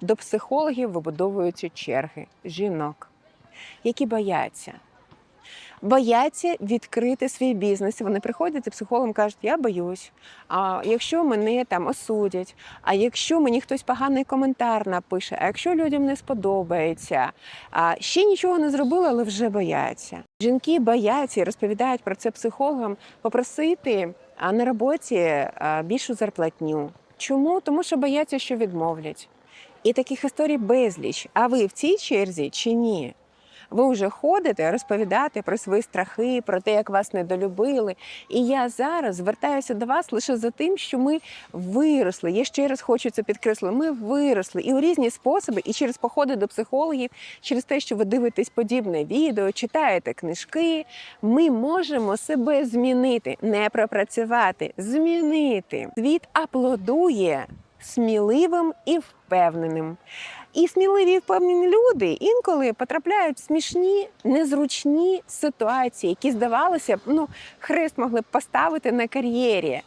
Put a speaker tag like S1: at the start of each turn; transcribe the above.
S1: до психологів вибудовуються черги жінок, які бояться. Бояться відкрити свій бізнес. Вони приходять до психологам кажуть, я боюсь. А якщо мене там осудять, а якщо мені хтось поганий коментар напише, а якщо людям не сподобається, а ще нічого не зробили, але вже бояться. Жінки бояться і розповідають про це психологам попросити на роботі більшу зарплатню. Чому? Тому що бояться, що відмовлять. І таких історій безліч. А ви в цій черзі чи ні? Ви вже ходите розповідати про свої страхи, про те, як вас недолюбили. І я зараз звертаюся до вас лише за тим, що ми виросли. Я ще раз хочу це підкреслити. Ми виросли і у різні способи, і через походи до психологів, через те, що ви дивитесь подібне відео, читаєте книжки. Ми можемо себе змінити, не пропрацювати, змінити. Світ аплодує сміливим і впевненим. І сміливі і впевнені люди інколи потрапляють в смішні, незручні ситуації, які здавалося б, ну хрест могли б поставити на кар'єрі.